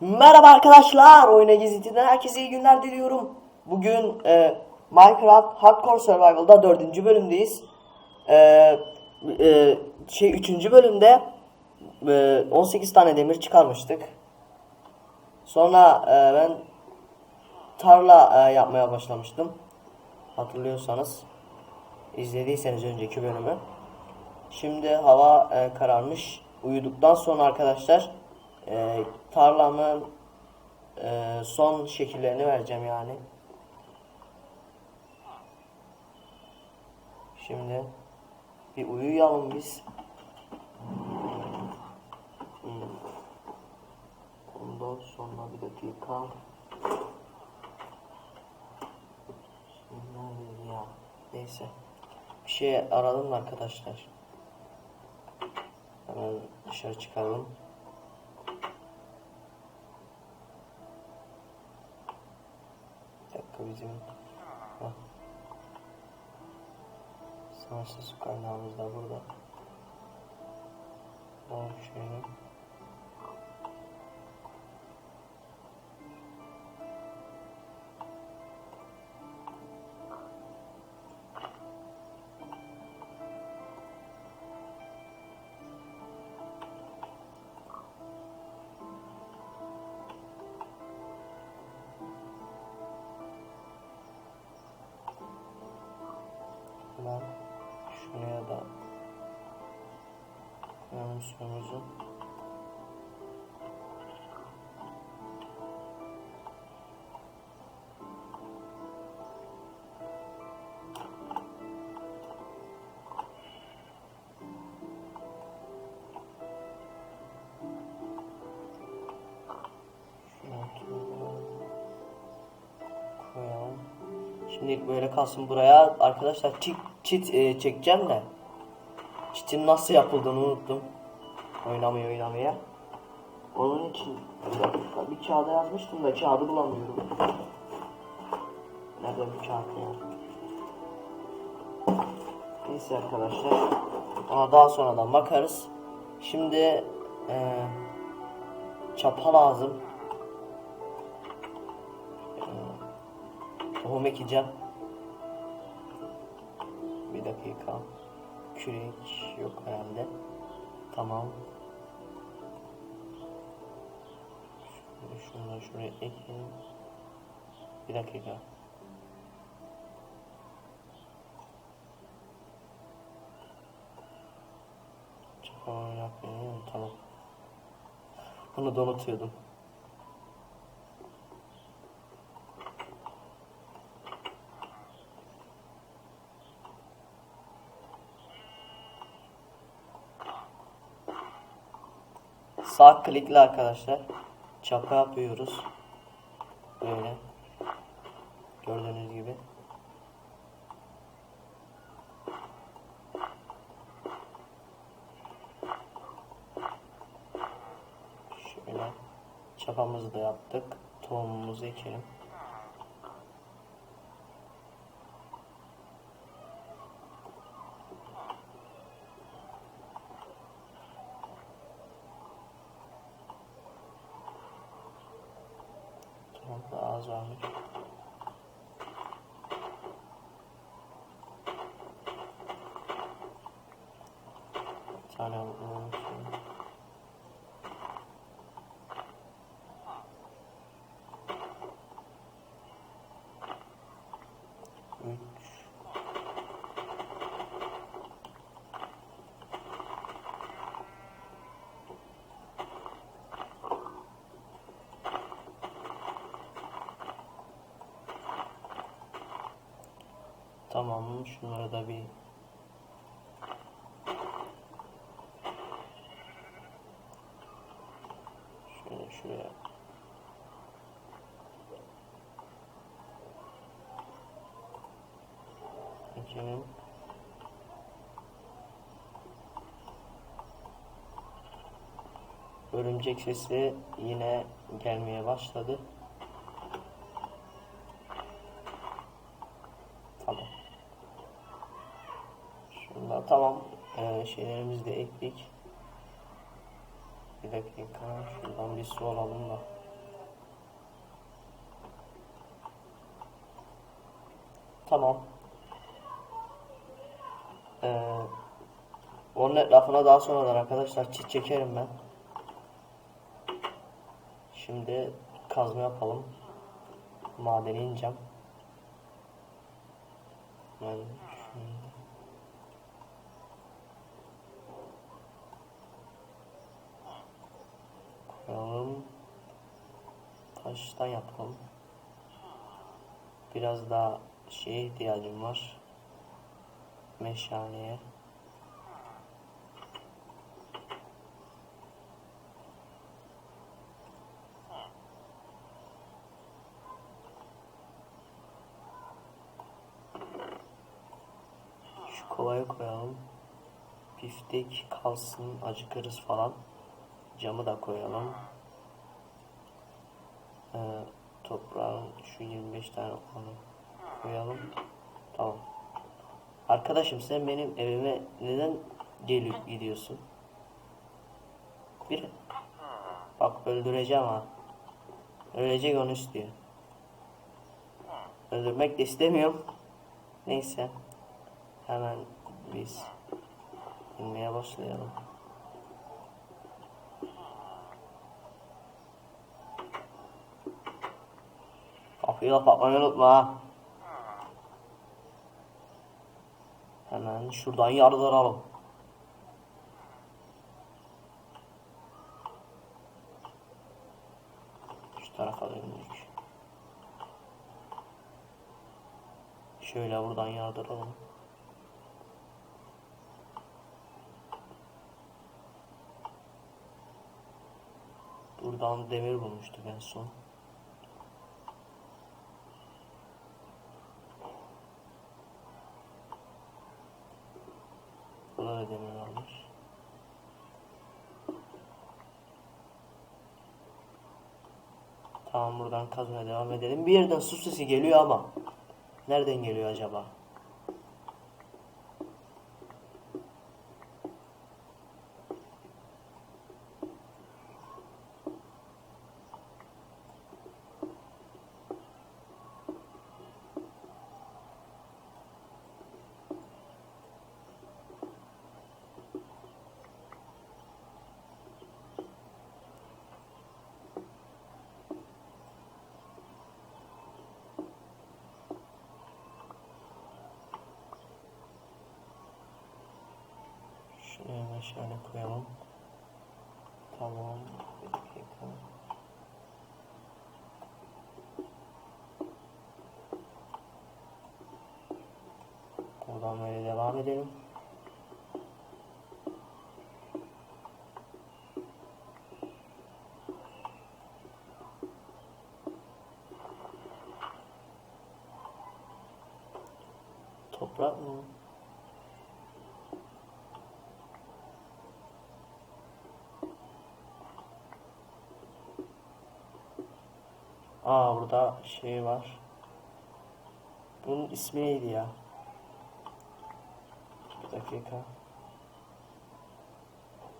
Merhaba arkadaşlar, Oyuna Geziti'den herkese iyi günler diliyorum. Bugün e, Minecraft Hardcore Survival'da dördüncü bölümdeyiz. E, e, şey üçüncü bölümde e, 18 tane demir çıkarmıştık. Sonra e, ben tarla e, yapmaya başlamıştım. Hatırlıyorsanız, izlediyseniz önceki bölümü. Şimdi hava e, kararmış. Uyuduktan sonra arkadaşlar e, tarlamın e, son şekillerini vereceğim yani. Şimdi bir uyuyalım biz. Hmm. Ondan sonra bir dakika. Şimdi ya? Neyse. Bir şey aradım da arkadaşlar. Hemen dışarı çıkalım. Bir dakika bizim Hah. sınırsız kaynağımız da burada. Tamam şöyle. Koyalım suyumuzu. Şimdi böyle kalsın buraya arkadaşlar çit, çit e, çekeceğim de çitin nasıl yapıldığını unuttum. Oynamaya oynamaya. Onun için bir kağıda yazmıştım da kağıdı bulamıyorum. Nerede bu kağıt ya? Neyse arkadaşlar. Ona daha sonradan bakarız. Şimdi e, çapa lazım. Tohum ekeceğim. Bir dakika. Kürek yok herhalde. Tamam. Şunu şuraya ekeyim. Bir dakika. Çapa. Tamam. Bunu da unutuyordum. Sağ klikle arkadaşlar çapa yapıyoruz. Böyle. Gördüğünüz gibi. Şöyle çapamızı da yaptık. Tohumumuzu ekelim. Tamam da az varmış. Bir tane bulmuşum. Üç. Tamam, şunları da bir şöyle şuraya ekelim. Örümcek sesi yine gelmeye başladı. kaslı olalım da. Tamam. Ee, onun etrafına daha sonradan arkadaşlar çit çekerim ben. Şimdi kazma yapalım. Madeni ineceğim. Ben şunu Koyalım. Taştan yapalım. Biraz daha şeye ihtiyacım var. Meşaleye. Şu kovaya koyalım. Biftek kalsın acıkırız falan. Camı da koyalım. Ee, toprağın şu 25 tane olanı koyalım. Tamam. Arkadaşım sen benim evime neden gelip gidiyorsun? Bir bak öldüreceğim ha. Ölecek onu istiyor. Öldürmek de istemiyorum. Neyse. Hemen biz inmeye başlayalım. Kapıyı kapatmayı unutma. Hemen şuradan yardıralım. Şu tarafa döndük. Şöyle buradan yardıralım. Buradan demir bulmuştuk en son. Varmış. Tamam buradan kazmaya devam edelim. Bir yerden su sesi geliyor ama nereden geliyor acaba? Şuraya meşale koyalım. Tamam. Bir dakika. Buradan böyle devam edelim. Toprak mı? Aa burada şey var. Bunun ismi neydi ya? Bir dakika.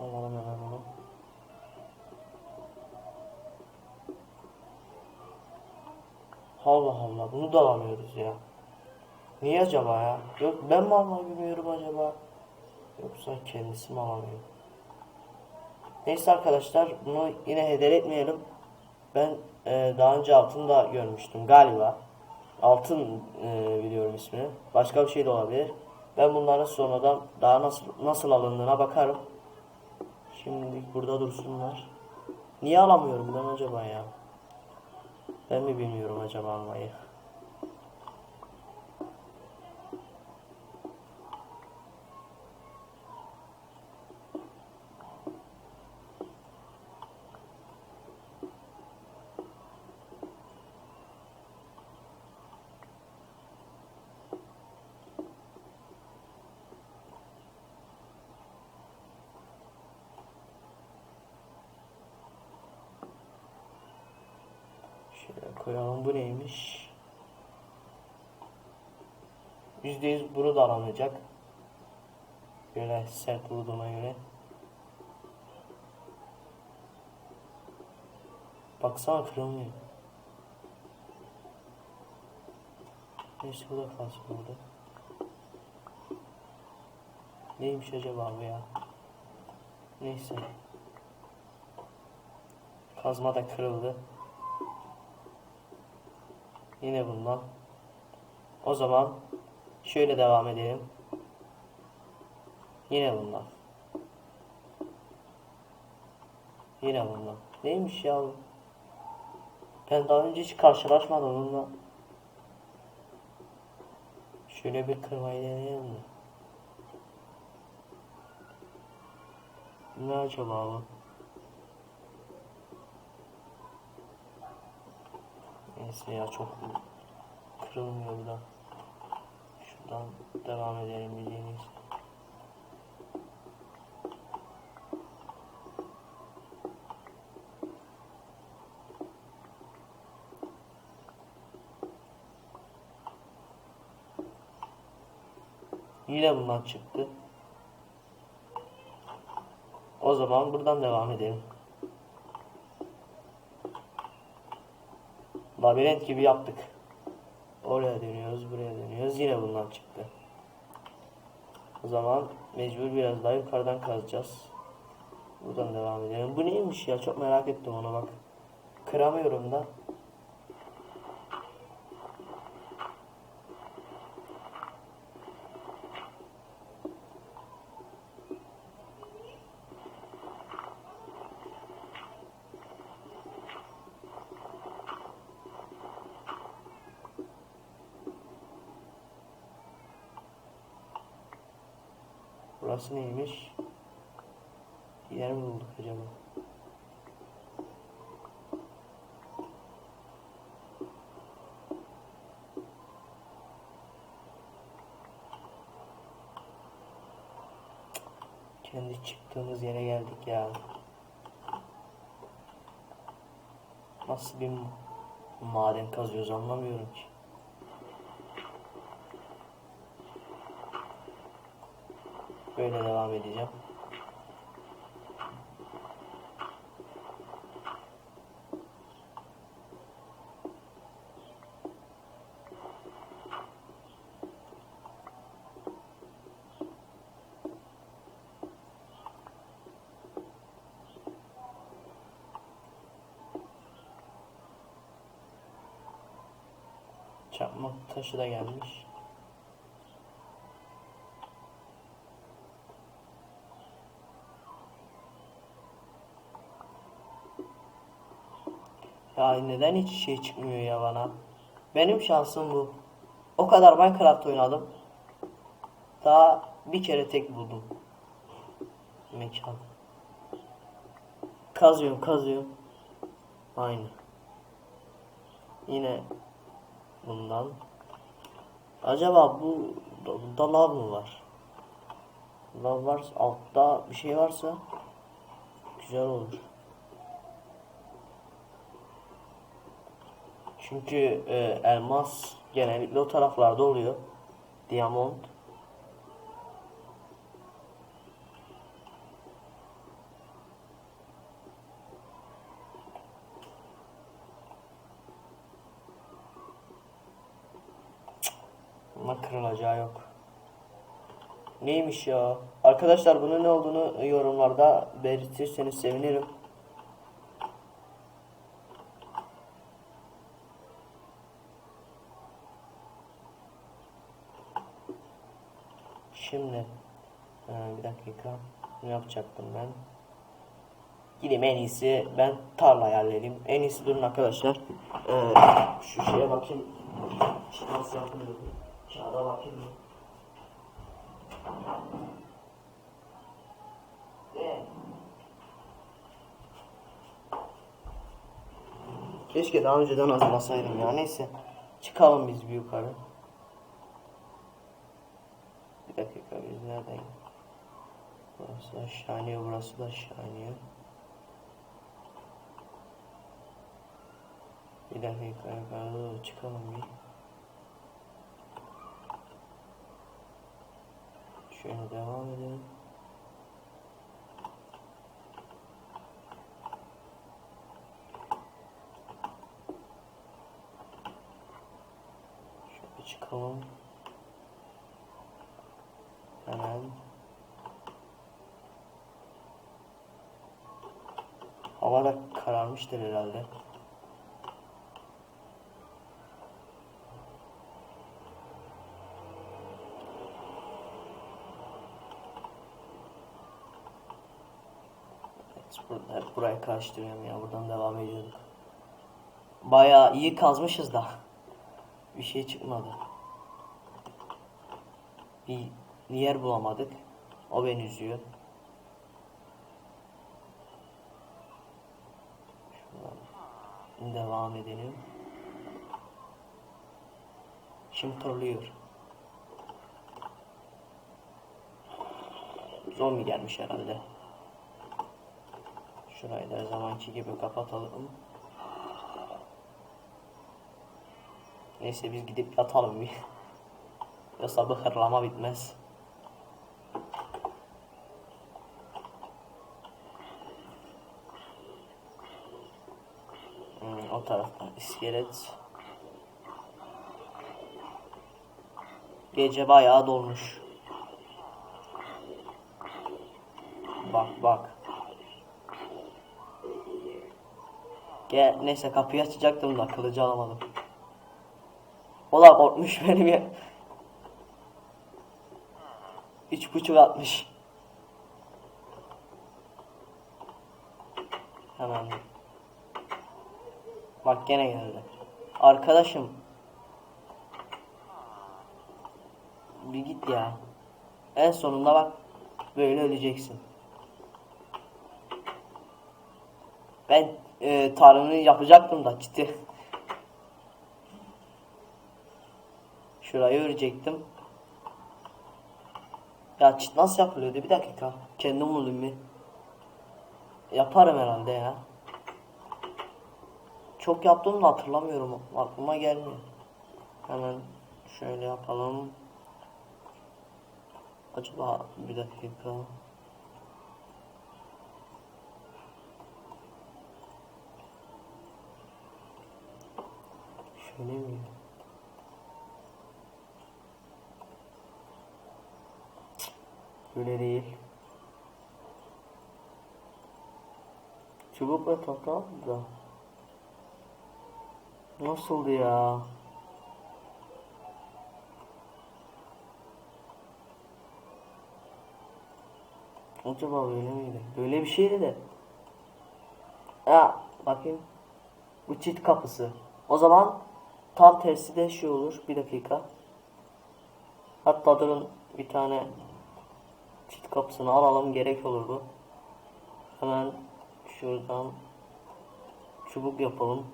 Alalım hemen onu. Allah Allah bunu da alamıyoruz ya. Niye acaba ya? Yok ben mi alamıyorum acaba? Yoksa kendisi mi alamıyor? Neyse arkadaşlar bunu yine heder etmeyelim. Ben e, daha önce altın da görmüştüm galiba. Altın e, biliyorum ismini. Başka bir şey de olabilir. Ben bunların sonradan daha nasıl nasıl alındığına bakarım. Şimdi burada dursunlar. Niye alamıyorum ben acaba ya? Ben mi bilmiyorum acaba almayı? Şöyle koyalım bu neymiş? %100 bunu da alamayacak. Böyle sert vurduğuna göre. Baksana kırılmıyor. Neyse bu da kalsın burada. Neymiş acaba bu ya? Neyse. Kazma da kırıldı. Yine bundan. O zaman şöyle devam edelim. Yine bundan. Yine bundan. Neymiş ya bu? Ben daha önce hiç karşılaşmadım onunla. Şöyle bir kırmayı deneyelim mi? Ne acaba bu? Neyse ya çok kırılmıyor bu da. Şuradan devam edelim bildiğiniz. Yine bundan çıktı. O zaman buradan devam edelim. Labirent gibi yaptık. Oraya dönüyoruz, buraya dönüyoruz. Yine bundan çıktı. O zaman mecbur biraz daha yukarıdan kazacağız. Buradan devam edelim. Bu neymiş ya? Çok merak ettim ona bak. Kıramıyorum da. Burası neymiş? Yer mi bulduk acaba? Kendi çıktığımız yere geldik ya. Nasıl bir maden kazıyoruz anlamıyorum ki. Böyle devam edeceğim. Çakmak taşı da gelmiş. Ya neden hiç şey çıkmıyor ya bana? Benim şansım bu. O kadar Minecraft oynadım. Daha bir kere tek buldum. Mekan. Kazıyorum kazıyorum. Aynı. Yine bundan. Acaba bu da lav mı var? Lav varsa altta bir şey varsa güzel olur. Çünkü e, elmas genellikle o taraflarda oluyor. Diamond. Ama kırılacağı yok. Neymiş ya? Arkadaşlar bunun ne olduğunu yorumlarda belirtirseniz sevinirim. Şimdi e, bir dakika ne yapacaktım ben? Gideyim en iyisi ben tarla ayarlayayım. En iyisi durun arkadaşlar. E, şu şeye bakayım. İşte nasıl yapılıyor? Kağıda bakayım. E. Keşke daha önceden hazırlasaydım ya. Neyse. Çıkalım biz bir yukarı. Bir nereden? Burası aşağı iniyor, burası da iniyor. Bir dakika yukarı doğru çıkalım bir. Şöyle devam edelim. Şöyle Çıkalım. Hemen. Hava da kararmıştır herhalde. Hep burayı karıştırıyorum ya. Buradan devam ediyorduk. Bayağı iyi kazmışız da. Bir şey çıkmadı. Bir yer bulamadık. O beni üzüyor. Devam edelim. Şimdi torluyor. Zombi gelmiş herhalde. Şurayı da zamanki gibi kapatalım. Neyse biz gidip yatalım bir. Yoksa bu hırlama bitmez. İskelet. Gece bayağı dolmuş. Bak bak. Gel neyse kapıyı açacaktım da kılıcı alamadım. O da korkmuş benim ya. Üç buçuk atmış. Hemen. Bak gene geldi. Arkadaşım. Bir git ya. En sonunda bak böyle öleceksin. Ben e, tarımını yapacaktım da ciddi. Şurayı örecektim. Ya çit nasıl yapılıyordu? Bir dakika. Kendim buldum bir. Yaparım herhalde ya. Çok yaptım da hatırlamıyorum. Aklıma gelmiyor. Hemen şöyle yapalım. Acaba bir dakika. Şöyle mi? Böyle değil. Çubuk ve tahta da. Nasıldı ya? Acaba böyle miydi? Böyle bir şeydi de. Ya bakayım. Bu çit kapısı. O zaman tam tersi de şey olur. Bir dakika. Hatta durun bir tane çit kapısını alalım gerek olurdu. Hemen şuradan çubuk yapalım.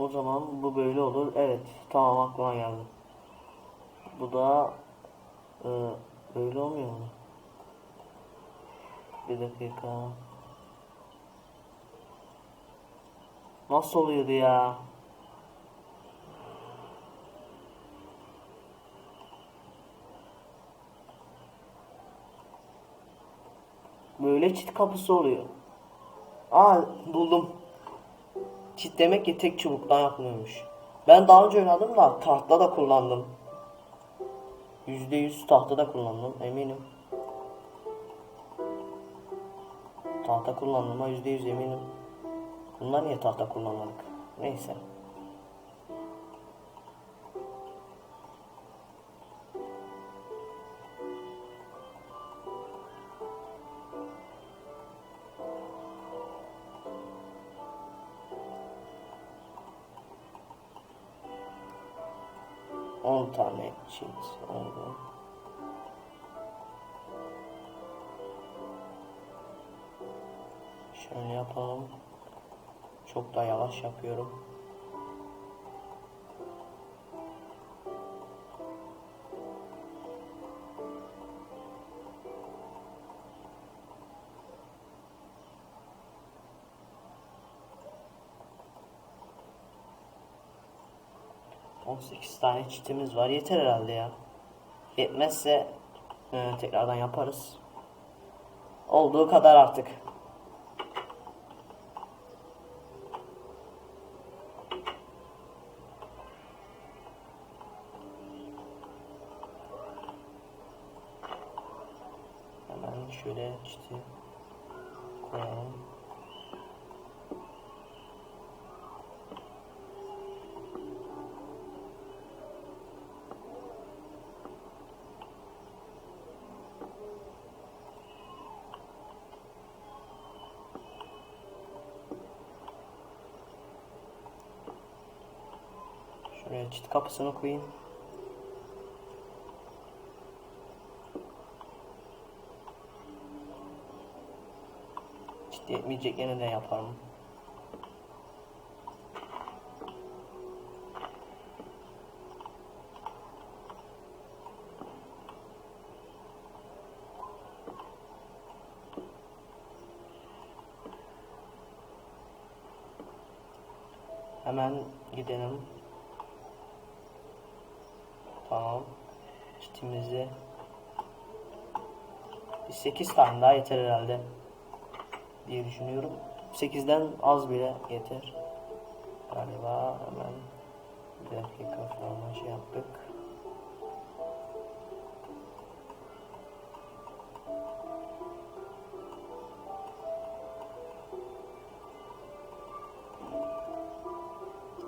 O zaman bu böyle olur. Evet tamam aklıma geldi. Bu da e, böyle olmuyor mu? Bir dakika. Nasıl oluyordu ya? Böyle çit kapısı oluyor. Aa buldum. Çit demek ki tek çubuktan yapılıyormuş. Ben daha önce oynadım da tahta da kullandım. %100 tahta da kullandım eminim. Tahta kullandığıma %100 eminim. Bunlar niye tahta kullanmadık? Neyse. On tane çift oldu. Şöyle yapalım. Çok da yavaş yapıyorum. tane çitimiz var. Yeter herhalde ya. Yetmezse e, tekrardan yaparız. Olduğu kadar artık. Hemen şöyle çiti koyalım. Çit kapısını koyayım. Çit yetmeyecek yeniden yaparım. Hemen gidelim. Tamam. Kitimizi bir 8 tane daha yeter herhalde diye düşünüyorum. 8'den az bile yeter. Galiba hemen bir dakika falan şey yaptık.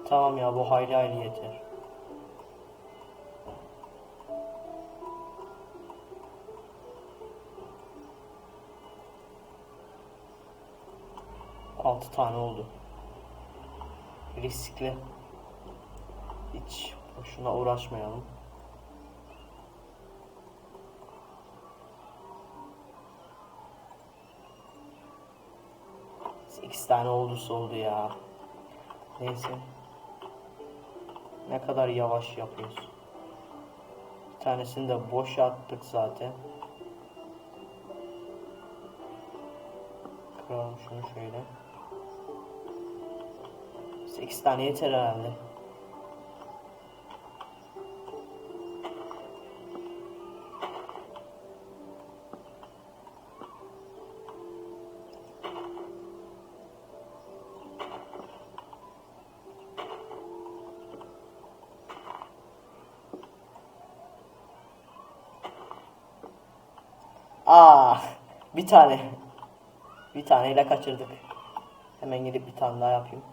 Tamam ya bu hayli hayli yeter. Tane oldu. Riskli. Hiç boşuna uğraşmayalım. Sekiz tane olduysa oldu ya. Neyse. Ne kadar yavaş yapıyoruz. Bir tanesini de boş attık zaten. Kıralım şunu şöyle. 8 tane yeter herhalde. Aa, bir tane. Bir taneyle kaçırdık. Hemen gidip bir tane daha yapayım.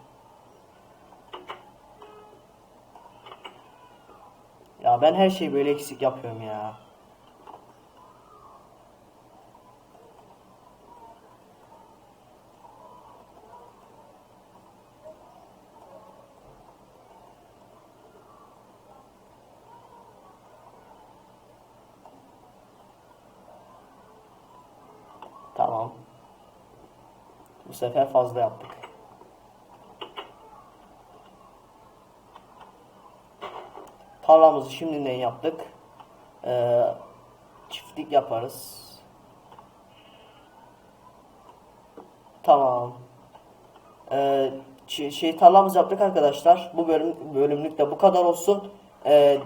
Ben her şeyi böyle eksik yapıyorum ya. Tamam. Bu sefer fazla yaptık. Tarlamızı şimdiden yaptık. Ee, çiftlik yaparız. Tamam. Ee, şey tarlamızı yaptık arkadaşlar. Bu bölüm bölümlük de bu kadar olsun. Ee,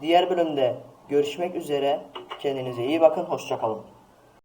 diğer bölümde görüşmek üzere. Kendinize iyi bakın. Hoşçakalın.